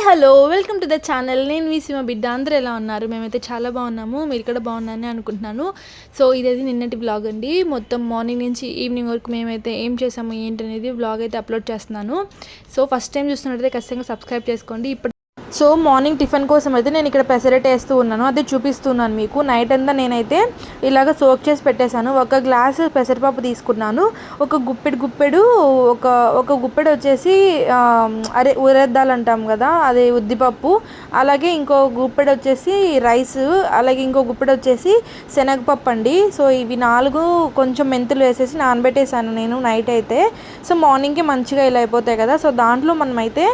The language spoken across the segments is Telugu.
Hi hello welcome to the channel. నేను మీ సిమ బిడ్డ. అందరూ ఎలా ఉన్నారు? మేమైతే చాలా బాగున్నాము. మీరు కూడా బాగున్నారని అనుకుంటున్నాను. సో ఇదైతే నిన్నటి బ్లాగ్ అండి. మొత్తం మార్నింగ్ నుంచి ఈవినింగ్ వరకు మేమైతే ఏం చేసాము ఏంటి అనేది బ్లాగ్ అయితే అప్లోడ్ చేస్తున్నాను. సో ఫస్ట్ టైం చూస్తున్నట్టయితే ఖచ్చితంగా సబ్స్క్రైబ్ చేసుకోండి. ఇప్పుడు సో మార్నింగ్ టిఫిన్ కోసం అయితే నేను ఇక్కడ పెసరెట్ వేస్తూ ఉన్నాను. అది చూపిస్తున్నాను మీకు. నైట్ అంతా నేనైతే ఇలాగ సోక్ చేసి పెట్టేశాను. ఒక గ్లాస్ పెసరపప్పు తీసుకున్నాను. ఒక గుప్పెడు గుప్పెడు ఒక ఒక గుప్పెడు వచ్చేసి అరే ఉరేద్దాలు అంటాం కదా అది ఉద్దిపప్పు. అలాగే ఇంకో గుప్పెడు వచ్చేసి రైస్ అలాగే ఇంకో గుప్పెడు వచ్చేసి శనగపప్పు అండి. సో ఇవి నాలుగు కొంచెం మెంతులు వేసేసి నానబెట్టేశాను నేను నైట్ అయితే. సో మార్నింగ్కి మంచిగా ఇలా అయిపోతాయి కదా. సో దాంట్లో మనమైతే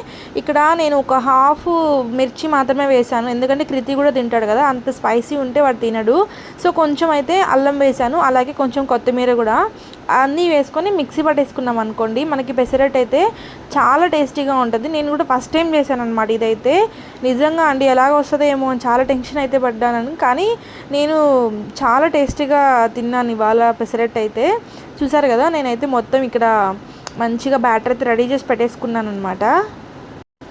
ఇక్కడ నేను ఒక హాఫ్ మిర్చి మాత్రమే వేశాను. ఎందుకంటే క్రితి కూడా తింటాడు కదా అంత స్పైసీ ఉంటే వాడు తినడు. సో కొంచెం అయితే అల్లం వేశాను అలాగే కొంచెం కొత్తిమీర కూడా. అన్నీ వేసుకొని మిక్సీ పట్టేసుకున్నాం అనుకోండి మనకి పెసరట్ అయితే చాలా టేస్టీగా ఉంటుంది. నేను కూడా ఫస్ట్ టైం చేశాను అనమాట ఇదైతే. నిజంగా అండి ఎలాగ వస్తుందో ఏమో అని చాలా టెన్షన్ అయితే పడ్డాను. కానీ నేను చాలా టేస్టీగా తిన్నాను ఇవాళ పెసరట్ అయితే. చూసారు కదా నేనైతే మొత్తం ఇక్కడ మంచిగా బ్యాటర్ అయితే రెడీ చేసి పెట్టేసుకున్నాను అనమాట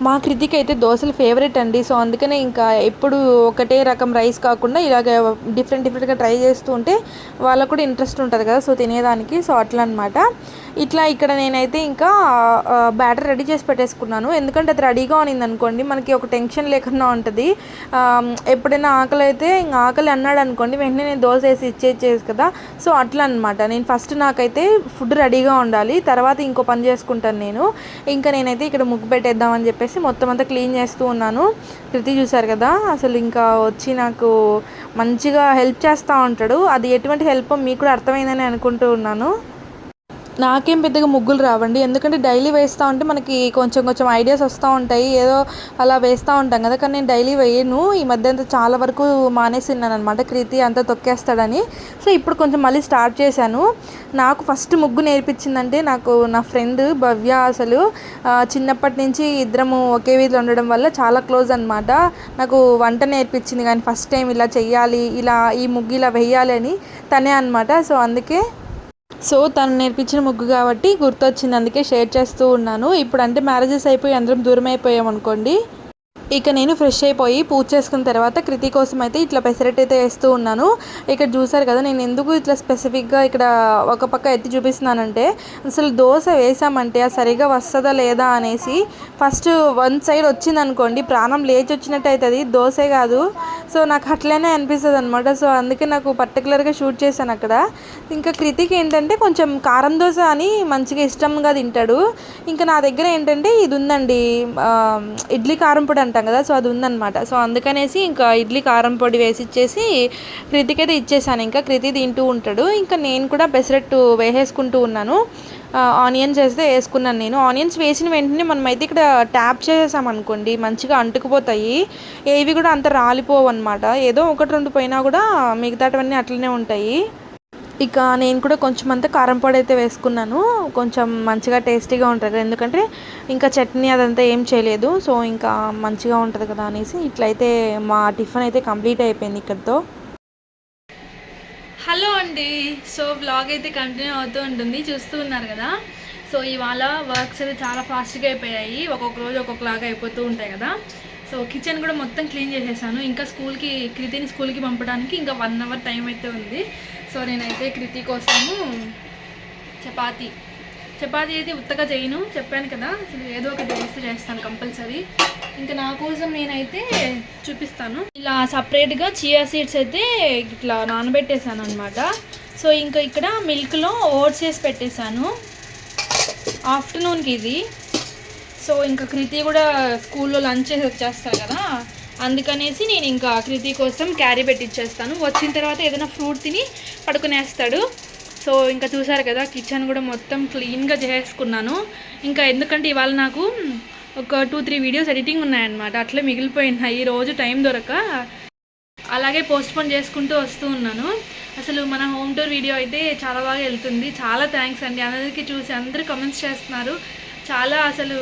మా కృతికి అయితే దోశలు ఫేవరెట్ అండి. సో అందుకనే ఇంకా ఎప్పుడు ఒకటే రకం రైస్ కాకుండా ఇలాగ డిఫరెంట్ డిఫరెంట్గా ట్రై చేస్తూ ఉంటే వాళ్ళకు కూడా ఇంట్రెస్ట్ ఉంటుంది కదా. సో తినేదానికి సో అట్లా అనమాట ఇట్లా ఇక్కడ నేనైతే ఇంకా బ్యాటర్ రెడీ చేసి పెట్టేసుకున్నాను. ఎందుకంటే అది రెడీగా ఉన్నింది అనుకోండి మనకి ఒక టెన్షన్ లేకుండా ఉంటుంది. ఎప్పుడైనా ఆకలి అయితే ఇంకా ఆకలి అన్నాడు అనుకోండి వెంటనే నేను దోశ వేసి ఇచ్చేసేది కదా. సో అట్లా అనమాట నేను ఫస్ట్ నాకైతే ఫుడ్ రెడీగా ఉండాలి తర్వాత ఇంకో పని చేసుకుంటాను నేను. ఇంకా నేనైతే ఇక్కడ ముగ్గు పెట్టేద్దామని చెప్పి చెప్పేసి మొత్తం అంతా క్లీన్ చేస్తూ ఉన్నాను. కృతి చూశారు కదా అసలు ఇంకా వచ్చి నాకు మంచిగా హెల్ప్ చేస్తూ ఉంటాడు. అది ఎటువంటి హెల్ప్ మీకు కూడా అర్థమైందని అనుకుంటూ ఉన్నాను. నాకేం పెద్దగా ముగ్గులు రావండి. ఎందుకంటే డైలీ వేస్తూ ఉంటే మనకి కొంచెం కొంచెం ఐడియాస్ వస్తూ ఉంటాయి. ఏదో అలా వేస్తూ ఉంటాం కదా. కానీ నేను డైలీ వేయను. ఈ మధ్య అంతా చాలా వరకు మానేసిన్నాను అనమాట క్రీతి అంతా తొక్కేస్తాడని. సో ఇప్పుడు కొంచెం మళ్ళీ స్టార్ట్ చేశాను. నాకు ఫస్ట్ ముగ్గు నేర్పించిందంటే నాకు నా ఫ్రెండ్ భవ్య అసలు. చిన్నప్పటి నుంచి ఇద్దరము ఒకే వీధిలో ఉండడం వల్ల చాలా క్లోజ్ అనమాట నాకు వంట నేర్పించింది కానీ ఫస్ట్ టైం ఇలా చెయ్యాలి ఇలా ఈ ముగ్గు ఇలా వేయాలి అని తనే అనమాట సో అందుకే సో తను నేర్పించిన ముగ్గు కాబట్టి గుర్తొచ్చింది. అందుకే షేర్ చేస్తూ ఉన్నాను. ఇప్పుడు అంటే మ్యారేజెస్ అయిపోయి అందరం దూరం అయిపోయాం అనుకోండి ఇక నేను ఫ్రెష్ అయిపోయి పూజ చేసుకున్న తర్వాత కృతి కోసం అయితే ఇట్లా పెసరెట్ అయితే వేస్తూ ఉన్నాను. ఇక్కడ చూసారు కదా నేను ఎందుకు ఇట్లా స్పెసిఫిక్గా ఇక్కడ ఒక పక్క ఎత్తి చూపిస్తున్నానంటే అసలు దోశ వేసామంటే ఆ సరిగా వస్తుందా లేదా అనేసి ఫస్ట్ వన్ సైడ్ వచ్చింది అనుకోండి ప్రాణం లేచి వచ్చినట్టు అవుతుంది దోశే కాదు. సో నాకు అట్లనే అనిపిస్తుంది అనమాట సో అందుకే నాకు పర్టికులర్గా షూట్ చేశాను అక్కడ. ఇంకా కృతికి ఏంటంటే కొంచెం కారం దోశ అని మంచిగా ఇష్టంగా తింటాడు. ఇంకా నా దగ్గర ఏంటంటే ఇది ఉందండి ఇడ్లీ కారం పొడి అంటాం కదా సో అది ఉందన్నమాట. సో అందుకనేసి ఇంకా ఇడ్లీ కారం పొడి వేసి ఇచ్చేసి కృతికి అయితే ఇచ్చేసాను. ఇంకా కృతి తింటూ ఉంటాడు. ఇంకా నేను కూడా పెసరట్టు వేసేసుకుంటూ ఉన్నాను. ఆనియన్స్ వేస్తే వేసుకున్నాను నేను. ఆనియన్స్ వేసిన వెంటనే మనం అయితే ఇక్కడ ట్యాప్ చేసేసాం అనుకోండి మంచిగా అంటుకుపోతాయి. ఏవి కూడా అంత రాలిపోవు అనమాట ఏదో ఒకటి రెండు పోయినా కూడా మిగతాటవన్నీ అట్లనే ఉంటాయి. ఇక నేను కూడా కొంచెం అంతా కారం పొడి అయితే వేసుకున్నాను. కొంచెం మంచిగా టేస్టీగా ఉంటుంది కదా. ఎందుకంటే ఇంకా చట్నీ అదంతా ఏం చేయలేదు. సో ఇంకా మంచిగా ఉంటుంది కదా అనేసి ఇట్లయితే మా టిఫిన్ అయితే కంప్లీట్ అయిపోయింది ఇక్కడితో. హలో అండి. సో బ్లాగ్ అయితే కంటిన్యూ అవుతూ ఉంటుంది. చూస్తూ ఉన్నారు కదా. సో ఇవాళ వర్క్స్ అయితే చాలా ఫాస్ట్గా అయిపోయాయి. ఒక్కొక్క రోజు ఒక్కొక్కలాగా అయిపోతూ ఉంటాయి కదా. సో కిచెన్ కూడా మొత్తం క్లీన్ చేసేసాను. ఇంకా స్కూల్కి కృతిని స్కూల్కి పంపడానికి ఇంకా వన్ అవర్ టైం అయితే ఉంది. సో నేనైతే కృతి కోసము చపాతీ. చపాతీ అయితే ఉత్తగా చేయను చెప్పాను కదా. అసలు ఏదో ఒకటి వేస్ట్ చేస్తాను కంపల్సరీ. ఇంకా నా కోసం నేనైతే చూపిస్తాను. ఇలా సపరేట్గా చియా సీడ్స్ అయితే ఇట్లా నానబెట్టేశాను అనమాట సో ఇంకా ఇక్కడ మిల్క్లో ఓట్స్ వేసి పెట్టేశాను. ఆఫ్టర్నూన్కి ఇది. సో ఇంకా కృతి కూడా స్కూల్లో లంచ్ చేసి వచ్చేస్తారు కదా. అందుకనేసి నేను ఇంకా కృతి కోసం క్యారీ పెట్టించేస్తాను వచ్చిన తర్వాత ఏదైనా ఫ్రూట్ తిని పడుకునేస్తాడు. సో ఇంకా చూసారు కదా కిచెన్ కూడా మొత్తం క్లీన్గా చేసుకున్నాను. ఇంకా ఎందుకంటే ఇవాళ నాకు ఒక టూ త్రీ వీడియోస్ ఎడిటింగ్ ఉన్నాయన్నమాట. అట్లే మిగిలిపోయినాయి. రోజు టైం దొరక. అలాగే పోస్ట్పోన్ చేసుకుంటూ వస్తూ ఉన్నాను. అసలు మన హోమ్ టూర్ వీడియో అయితే చాలా బాగా వెళ్తుంది. చాలా థ్యాంక్స్ అండి. అందరికీ చూసి అందరూ కమెంట్స్ చేస్తున్నారు. చాలా అసలు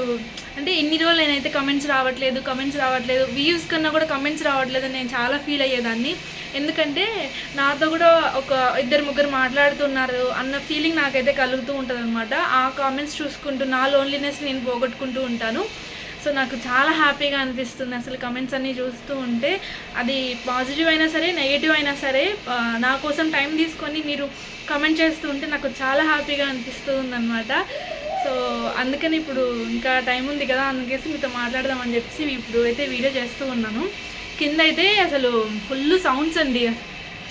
అంటే ఇన్ని రోజులు నేనైతే కమెంట్స్ రావట్లేదు కమెంట్స్ రావట్లేదు వ్యూస్ కన్నా కూడా కమెంట్స్ రావట్లేదు నేను చాలా ఫీల్ అయ్యేదాన్ని. ఎందుకంటే నాతో కూడా ఒక ఇద్దరు ముగ్గురు మాట్లాడుతున్నారు అన్న ఫీలింగ్ నాకైతే కలుగుతూ ఉంటుంది అనమాట ఆ కామెంట్స్ చూసుకుంటూ నా లోన్లీనెస్ నేను పోగొట్టుకుంటూ ఉంటాను. సో నాకు చాలా హ్యాపీగా అనిపిస్తుంది అసలు కమెంట్స్ అన్నీ చూస్తూ ఉంటే. అది పాజిటివ్ అయినా సరే నెగిటివ్ అయినా సరే నా కోసం టైం తీసుకొని మీరు కమెంట్ చేస్తూ ఉంటే నాకు చాలా హ్యాపీగా అనిపిస్తుంది అనమాట సో అందుకని ఇప్పుడు ఇంకా టైం ఉంది కదా అందుకేసి మీతో మాట్లాడదామని చెప్పేసి ఇప్పుడు అయితే వీడియో చేస్తూ ఉన్నాను. కింద అయితే అసలు ఫుల్ సౌండ్స్ అండి.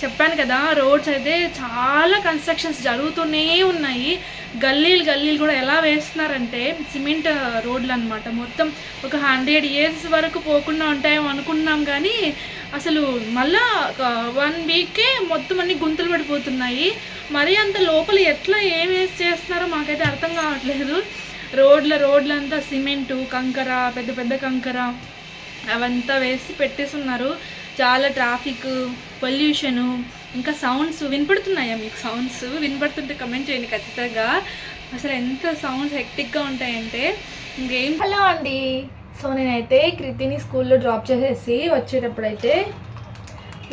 చెప్పాను కదా రోడ్స్ అయితే చాలా కన్స్ట్రక్షన్స్ జరుగుతూనే ఉన్నాయి. గల్లీలు గల్లీలు కూడా ఎలా వేస్తున్నారంటే సిమెంట్ రోడ్లు అనమాట మొత్తం ఒక హండ్రెడ్ ఇయర్స్ వరకు పోకుండా ఉంటాయేమో అనుకున్నాం కానీ అసలు మళ్ళా వన్ వీకే మొత్తం అన్ని గుంతలు పడిపోతున్నాయి. మరీ అంత లోపల ఎట్లా ఏం వేసి చేస్తున్నారో మాకైతే అర్థం కావట్లేదు. రోడ్ల రోడ్లంతా సిమెంటు కంకర పెద్ద పెద్ద కంకర అవంతా వేసి పెట్టేస్తున్నారు చాలా ట్రాఫిక్ పొల్యూషను ఇంకా సౌండ్స్ వినపడుతున్నాయా మీకు? సౌండ్స్ వినపడుతుంటే కమెంట్ చేయండి ఖచ్చితంగా. అసలు ఎంత సౌండ్స్ హెక్టిక్గా ఉంటాయంటే ఇంకేం హలో అండి. సో నేనైతే కృతిని స్కూల్లో డ్రాప్ చేసేసి వచ్చేటప్పుడైతే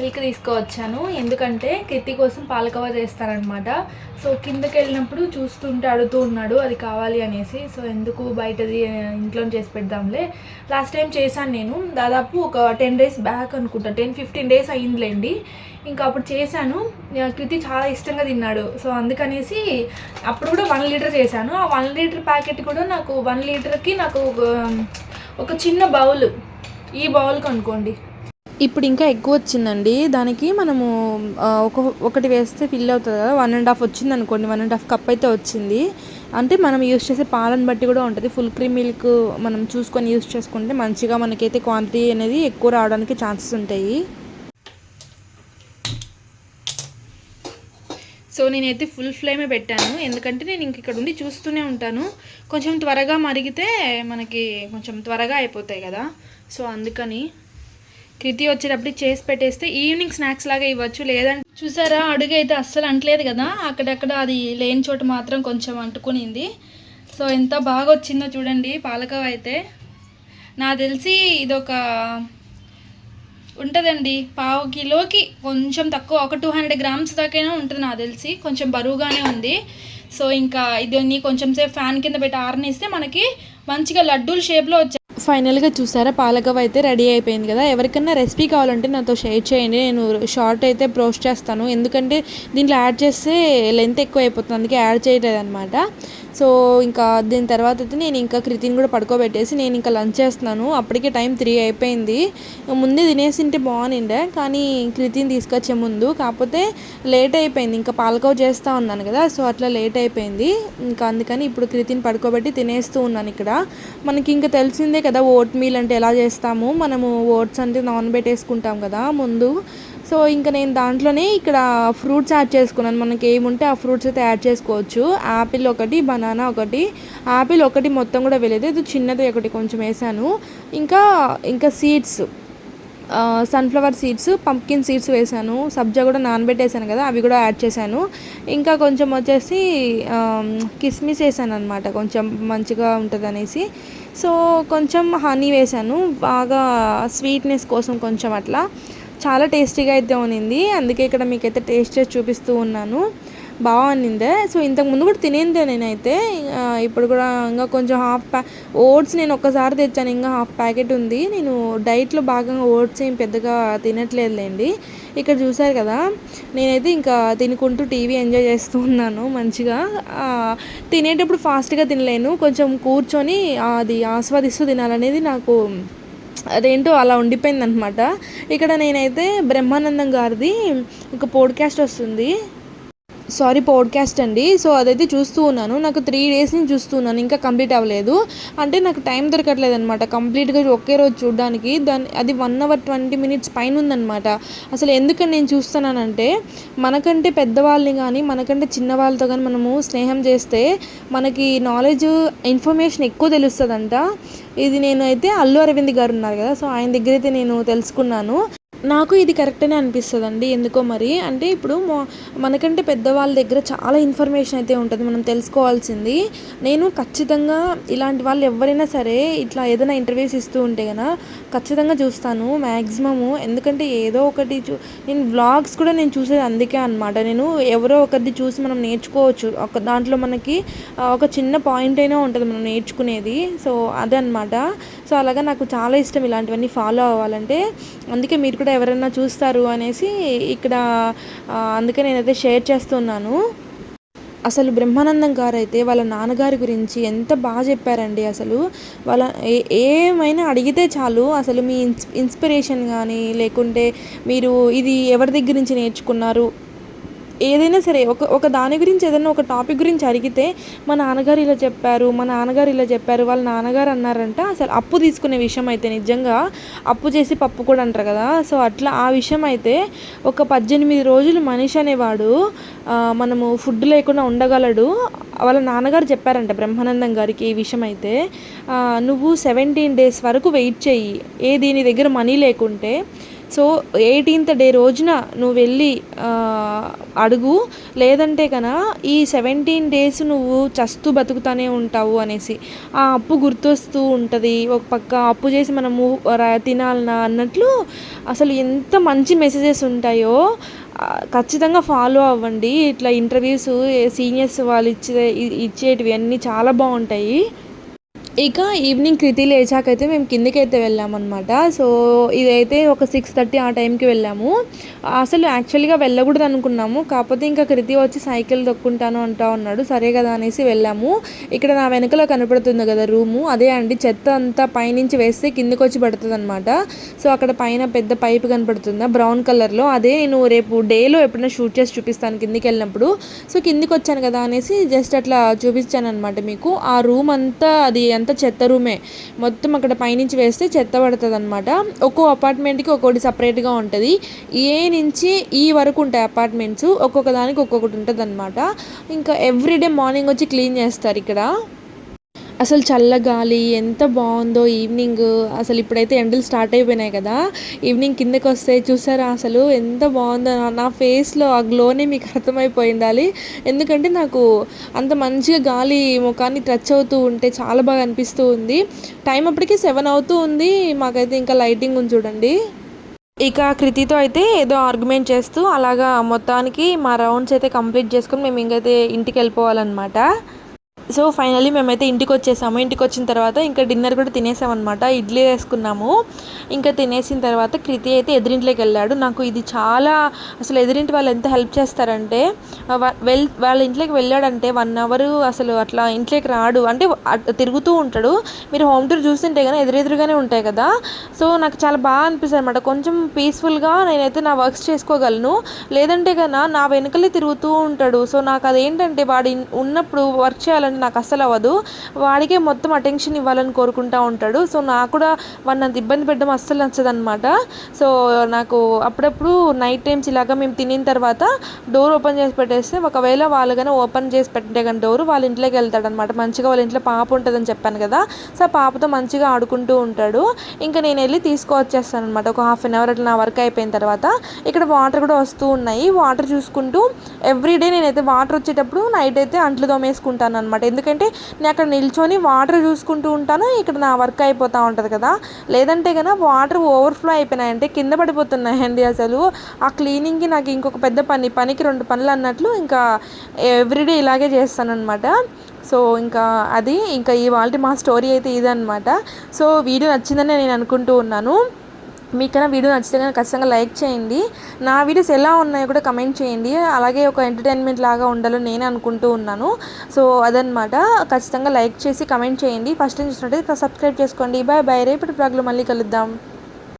మిల్క్ తీసుకువచ్చాను. ఎందుకంటే కిత్తి కోసం పాలకవా చేస్తారనమాట సో కిందకి వెళ్ళినప్పుడు చూస్తుంటే అడుగుతూ ఉన్నాడు అది కావాలి అనేసి. సో ఎందుకు బయటది ఇంట్లో చేసి పెడదాంలే. లాస్ట్ టైం చేశాను నేను. దాదాపు ఒక టెన్ డేస్ బ్యాక్ అనుకుంటా. టెన్ ఫిఫ్టీన్ డేస్ అయ్యిందిలేండి. ఇంకా అప్పుడు చేశాను. కృతి చాలా ఇష్టంగా తిన్నాడు. సో అందుకనేసి అప్పుడు కూడా వన్ లీటర్ చేశాను. ఆ వన్ లీటర్ ప్యాకెట్ కూడా నాకు వన్ లీటర్కి నాకు ఒక- ఒక చిన్న బౌల్ ఈ బౌల్కి అనుకోండి ఇప్పుడు ఇంకా ఎక్కువ వచ్చిందండి. దానికి మనము ఒక ఒకటి వేస్తే ఫిల్ అవుతుంది కదా వన్ అండ్ హాఫ్ వచ్చింది అనుకోండి వన్ అండ్ హాఫ్ కప్ అయితే వచ్చింది. అంటే మనం యూస్ చేసే పాలను బట్టి కూడా ఉంటుంది. ఫుల్ క్రీమ్ మిల్క్ మనం చూసుకొని యూస్ చేసుకుంటే మంచిగా మనకైతే క్వాంటిటీ అనేది ఎక్కువ రావడానికి ఛాన్సెస్ ఉంటాయి. సో నేనైతే ఫుల్ ఫ్లేమే పెట్టాను. ఎందుకంటే నేను ఇంక ఇక్కడ ఉండి చూస్తూనే ఉంటాను. కొంచెం త్వరగా మరిగితే మనకి కొంచెం త్వరగా అయిపోతాయి కదా. సో అందుకని కృతి వచ్చేటప్పుడు చేసి పెట్టేస్తే ఈవినింగ్ స్నాక్స్ లాగా ఇవ్వచ్చు. లేదంటే చూసారా అడుగు అయితే అస్సలు అంటలేదు కదా? అక్కడక్కడ అది లేని చోట మాత్రం కొంచెం అంటుకునింది. సో ఎంత బాగా వచ్చిందో చూడండి పాలకవ అయితే. నాకు తెలిసి ఇదొక ఉంటుందండి పావు కిలోకి కొంచెం తక్కువ ఒక టూ హండ్రెడ్ గ్రామ్స్ దాకైనా ఉంటుంది నాకు తెలిసి. కొంచెం బరువుగానే ఉంది. సో ఇంకా ఇది కొంచెం సేపు ఫ్యాన్ కింద పెట్టి ఆరనిస్తే మనకి మంచిగా లడ్డూల షేప్లో వచ్చాయి ఫైనల్గా చూసారా? పాలకవ అయితే రెడీ అయిపోయింది కదా. ఎవరికైనా రెసిపీ కావాలంటే నాతో షేర్ చేయండి. నేను షార్ట్ అయితే పోస్ట్ చేస్తాను. ఎందుకంటే దీంట్లో యాడ్ చేస్తే లెంత్ ఎక్కువ అయిపోతుంది. అందుకే యాడ్ చేయలేదు అనమాట సో ఇంకా దీని తర్వాత అయితే నేను ఇంకా కృతిని కూడా పడుకోబెట్టేసి నేను ఇంకా లంచ్ చేస్తున్నాను. అప్పటికే టైం త్రీ అయిపోయింది. ముందే తినేసింటే బాగుండే కానీ కృతిని తీసుకొచ్చే ముందు కాకపోతే లేట్ అయిపోయింది. ఇంకా పాలకవ చేస్తూ ఉన్నాను కదా సో అట్లా లేట్ అయిపోయింది. ఇంకా అందుకని ఇప్పుడు కృతిని పడుకోబెట్టి తినేస్తూ ఉన్నాను ఇక్కడ. మనకి ఇంకా తెలిసిందే కదా ఓట్ మీల్ అంటే ఎలా చేస్తాము? మనము ఓట్స్ అంటే నానబెట్టేసుకుంటాం కదా ముందు సో ఇంకా నేను దాంట్లోనే ఇక్కడ ఫ్రూట్స్ యాడ్ చేసుకున్నాను. మనకి ఏముంటే ఆ ఫ్రూట్స్ అయితే యాడ్ చేసుకోవచ్చు. యాపిల్ ఒకటి బనానా ఒకటి. యాపిల్ ఒకటి మొత్తం కూడా వెళ్ళేది. ఇది చిన్నది ఒకటి కొంచెం వేసాను. ఇంకా ఇంకా seeds. Sunflower seeds pumpkin seeds వేసాను. సబ్జా కూడా నానబెట్టేసాను కదా అవి కూడా యాడ్ చేశాను. ఇంకా కొంచెం వచ్చేసి కిస్మిస్ వేసాను అనమాట కొంచెం మంచిగా ఉంటుంది అనేసి సో కొంచెం హనీ వేసాను. బాగా స్వీట్నెస్ కోసం కొంచెం అట్లా. చాలా టేస్టీగా అయితే ఉన్నింది. అందుకే ఇక్కడ మీకైతే టేస్ట్ చేసి చూపిస్తూ ఉన్నాను. బాగుండిందే సో ఇంతకు ముందు కూడా తినేందే నేనైతే. ఇప్పుడు కూడా ఇంకా కొంచెం హాఫ్ ప్యా ఓట్స్ నేను ఒక్కసారి తెచ్చాను. ఇంకా హాఫ్ ప్యాకెట్ ఉంది. నేను డైట్లో భాగంగా ఓట్స్ ఏం పెద్దగా తినట్లేదులేండి. ఇక్కడ చూసారు కదా నేనైతే ఇంకా తినుకుంటూ టీవీ ఎంజాయ్ చేస్తూ ఉన్నాను మంచిగా. తినేటప్పుడు ఫాస్ట్గా తినలేను. కొంచెం కూర్చొని అది ఆస్వాదిస్తూ తినాలనేది నాకు అదేంటో అలా ఉండిపోయింది అనమాట ఇక్కడ నేనైతే బ్రహ్మానందం గారిది ఒక పోడ్కాస్ట్ వస్తుంది. సారీ పోడ్కాస్ట్ అండి. సో అదైతే చూస్తూ ఉన్నాను. నాకు త్రీ డేస్ నుంచి చూస్తూ ఉన్నాను. ఇంకా కంప్లీట్ అవ్వలేదు. అంటే నాకు టైం దొరకట్లేదు అనమాట కంప్లీట్గా ఒకే రోజు చూడడానికి. దాని అది వన్ అవర్ ట్వంటీ మినిట్స్ పైన ఉందన్నమాట. అసలు ఎందుకని నేను చూస్తున్నానంటే మనకంటే పెద్దవాళ్ళని కానీ మనకంటే చిన్న వాళ్ళతో కానీ మనము స్నేహం చేస్తే మనకి నాలెడ్జ్ ఇన్ఫర్మేషన్ ఎక్కువ తెలుస్తుందంట. ఇది నేను అయితే అల్లు అరవింద్ గారు ఉన్నారు కదా. సో ఆయన దగ్గర అయితే నేను తెలుసుకున్నాను. నాకు ఇది కరెక్టనే అండి ఎందుకో మరి? అంటే ఇప్పుడు మనకంటే పెద్దవాళ్ళ దగ్గర చాలా ఇన్ఫర్మేషన్ అయితే ఉంటుంది. మనం తెలుసుకోవాల్సింది నేను ఖచ్చితంగా ఇలాంటి వాళ్ళు ఎవరైనా సరే ఇట్లా ఏదైనా ఇంటర్వ్యూస్ ఇస్తూ ఉంటే కదా ఖచ్చితంగా చూస్తాను మ్యాక్సిమము ఎందుకంటే ఏదో ఒకటి చూ నేను వ్లాగ్స్ కూడా నేను చూసేది అందుకే అనమాట నేను ఎవరో ఒకరిది చూసి మనం నేర్చుకోవచ్చు. ఒక దాంట్లో మనకి ఒక చిన్న పాయింట్ అయినా ఉంటుంది మనం నేర్చుకునేది. సో అదనమాట సో అలాగా నాకు చాలా ఇష్టం ఇలాంటివన్నీ ఫాలో అవ్వాలంటే. అందుకే మీరు కూడా ఎవరైనా చూస్తారు అనేసి ఇక్కడ అందుకే నేనైతే షేర్ చేస్తున్నాను. అసలు బ్రహ్మానందం గారు అయితే వాళ్ళ నాన్నగారి గురించి ఎంత బాగా చెప్పారండి అసలు. వాళ్ళ ఏమైనా అడిగితే చాలు అసలు మీ ఇన్స్ ఇన్స్పిరేషన్ కానీ లేకుంటే మీరు ఇది ఎవరి దగ్గర నుంచి నేర్చుకున్నారు? ఏదైనా సరే ఒక ఒక దాని గురించి ఏదైనా ఒక టాపిక్ గురించి అడిగితే మా నాన్నగారు ఇలా చెప్పారు మా నాన్నగారు ఇలా చెప్పారు వాళ్ళ నాన్నగారు అన్నారంట. అసలు అప్పు తీసుకునే విషయం అయితే నిజంగా అప్పు చేసి పప్పు కూడా అంటారు కదా. సో అట్లా ఆ విషయం అయితే ఒక పద్దెనిమిది రోజులు మనిషి అనేవాడు మనము ఫుడ్ లేకుండా ఉండగలడు. వాళ్ళ నాన్నగారు చెప్పారంట బ్రహ్మానందం గారికి ఈ విషయం అయితే నువ్వు సెవెంటీన్ డేస్ వరకు వెయిట్ చెయ్యి ఏ దీని దగ్గర మనీ లేకుంటే సో ఎయిటీన్త్ డే రోజున నువ్వు వెళ్ళి అడుగు లేదంటే కన ఈ సెవెంటీన్ డేస్ నువ్వు చస్తూ బతుకుతానే ఉంటావు అనేసి. ఆ అప్పు గుర్తొస్తూ ఉంటుంది ఒక పక్క అప్పు చేసి మనము తినాలనా అన్నట్లు అసలు ఎంత మంచి మెసేజెస్ ఉంటాయో ఖచ్చితంగా ఫాలో అవ్వండి. ఇట్లా ఇంటర్వ్యూస్ సీనియర్స్ వాళ్ళు ఇచ్చే ఇచ్చేటివి అన్నీ చాలా బాగుంటాయి. ఇక ఈవినింగ్ కృతి లేచాకైతే మేము కిందకైతే వెళ్ళామన్నమాట. సో ఇదైతే ఒక సిక్స్ థర్టీ ఆ టైంకి వెళ్ళాము. అసలు యాక్చువల్గా వెళ్ళకూడదు అనుకున్నాము కాకపోతే ఇంకా కృతి వచ్చి సైకిల్ దొక్కుంటాను అంటా ఉన్నాడు. సరే కదా అనేసి వెళ్ళాము. ఇక్కడ నా వెనకలో కనపడుతుంది కదా రూము. అదే అండి చెత్త అంతా పైనుంచి వేస్తే కిందకి వచ్చి పడుతుంది అనమాట సో అక్కడ పైన పెద్ద పైప్ కనపడుతుందా? బ్రౌన్ కలర్లో. అదే నేను రేపు డేలో ఎప్పుడైనా షూట్ చేసి చూపిస్తాను కిందికి వెళ్ళినప్పుడు సో కిందికి వచ్చాను కదా అనేసి జస్ట్ అట్లా చూపించాను అనమాట మీకు. ఆ రూమ్ అంతా అది అంతా చెత్త రూమే. మొత్తం అక్కడ పైనుంచి వేస్తే చెత్త పడుతుంది అనమాట ఒక్కో అపార్ట్మెంట్కి ఒక్కొక్కటి సపరేట్గా ఉంటుంది. ఏ నుంచి ఈ వరకు ఉంటాయి అపార్ట్మెంట్స్ ఒక్కొక్క దానికి ఒక్కొక్కటి ఉంటుంది అనమాట ఇంకా ఎవ్రీడే మార్నింగ్ వచ్చి క్లీన్ చేస్తారు ఇక్కడ. అసలు చల్లగాలి ఎంత బాగుందో ఈవినింగ్. అసలు ఇప్పుడైతే ఎండలు స్టార్ట్ అయిపోయినాయి కదా. ఈవినింగ్ కిందకి వస్తే చూసారా అసలు ఎంత బాగుందో నా ఫేస్లో ఆ గ్లోనే మీకు అర్థమైపోయి ఉండాలి ఎందుకంటే నాకు అంత మంచిగా గాలి ముఖాన్ని టచ్ అవుతూ ఉంటే చాలా బాగా అనిపిస్తూ ఉంది. టైం అప్పటికి సెవెన్ అవుతూ ఉంది. మాకైతే ఇంకా లైటింగ్ ఉంది చూడండి. ఇక కృతితో అయితే ఏదో ఆర్గ్యుమెంట్ చేస్తూ అలాగా మొత్తానికి మా రౌండ్స్ అయితే కంప్లీట్ చేసుకొని మేము ఇంకైతే ఇంటికి వెళ్ళిపోవాలన్నమాట. సో ఫైనలీ మేమైతే ఇంటికి వచ్చేసాము ఇంటికి వచ్చిన తర్వాత ఇంకా డిన్నర్ కూడా తినేసామన్నమాట. ఇడ్లీ వేసుకున్నాము. ఇంకా తినేసిన తర్వాత కృతి అయితే ఎదురింట్లోకి వెళ్ళాడు. నాకు ఇది చాలా అసలు ఎదురింటి వాళ్ళు ఎంత హెల్ప్ చేస్తారంటే వెల్ వాళ్ళ ఇంట్లోకి వెళ్ళాడంటే వన్ అవర్ అసలు అట్లా ఇంట్లోకి రాడు. అంటే తిరుగుతూ ఉంటాడు. మీరు హోమ్ టూర్ చూస్తుంటే కానీ ఎదురెదురుగానే ఉంటాయి కదా. సో నాకు చాలా బాగా అనిపిస్తుంది అనమాట కొంచెం పీస్ఫుల్గా నేనైతే నా వర్క్స్ చేసుకోగలను. లేదంటే కన్నా నా వెనుకలే తిరుగుతూ ఉంటాడు. సో నాకు అదేంటంటే వాడి ఉన్నప్పుడు వర్క్ చేయాలని నాకు అస్సలు అవ్వదు. వాడికే మొత్తం అటెన్షన్ ఇవ్వాలని కోరుకుంటూ ఉంటాడు. సో నాకు కూడా వాడిని అంత ఇబ్బంది పెట్టడం అస్సలు నచ్చదు అనమాట సో నాకు అప్పుడప్పుడు నైట్ టైమ్స్ ఇలాగా మేము తినిన తర్వాత డోర్ ఓపెన్ చేసి పెట్టేస్తే ఒకవేళ వాళ్ళు కానీ ఓపెన్ చేసి పెట్టే కానీ డోర్ వాళ్ళ ఇంట్లోకి వెళ్తాడనమాట మంచిగా వాళ్ళ ఇంట్లో పాప ఉంటుందని చెప్పాను కదా. సో ఆ పాపతో మంచిగా ఆడుకుంటూ ఉంటాడు. ఇంకా నేను వెళ్ళి తీసుకువచ్చేస్తాను అనమాట ఒక హాఫ్ అన్ అవర్ అట్లా నా వర్క్ అయిపోయిన తర్వాత ఇక్కడ వాటర్ కూడా వస్తూ ఉన్నాయి. వాటర్ చూసుకుంటూ ఎవ్రీడే నేనైతే వాటర్ వచ్చేటప్పుడు నైట్ అయితే అంట్లు దోమేసుకుంటాను అనమాట ఎందుకంటే నేను అక్కడ నిల్చొని వాటర్ చూసుకుంటూ ఉంటాను ఇక్కడ నా వర్క్ అయిపోతూ ఉంటుంది కదా. లేదంటే కనుక వాటర్ ఓవర్ఫ్లో అయిపోయినాయంటే కింద పడిపోతున్నాయండి అసలు. ఆ క్లీనింగ్కి నాకు ఇంకొక పెద్ద పని పనికి రెండు పనులు అన్నట్లు ఇంకా ఎవ్రీడే ఇలాగే చేస్తానన్నమాట. సో ఇంకా అది ఇంకా ఇవాళ మా స్టోరీ అయితే ఇదనమాట సో వీడియో నచ్చిందని నేను అనుకుంటూ ఉన్నాను. మీకైనా వీడియో నచ్చితే కనుక ఖచ్చితంగా లైక్ చేయండి. నా వీడియోస్ ఎలా ఉన్నాయో కూడా కమెంట్ చేయండి. అలాగే ఒక ఎంటర్టైన్మెంట్ లాగా ఉండాలని నేను అనుకుంటూ ఉన్నాను. సో అదనమాట ఖచ్చితంగా లైక్ చేసి కమెంట్ చేయండి. ఫస్ట్ టైం చూసినట్టయితే సబ్స్క్రైబ్ చేసుకోండి. Bye bye. రేపటి బ్లాగ్లో మళ్ళీ కలుద్దాం.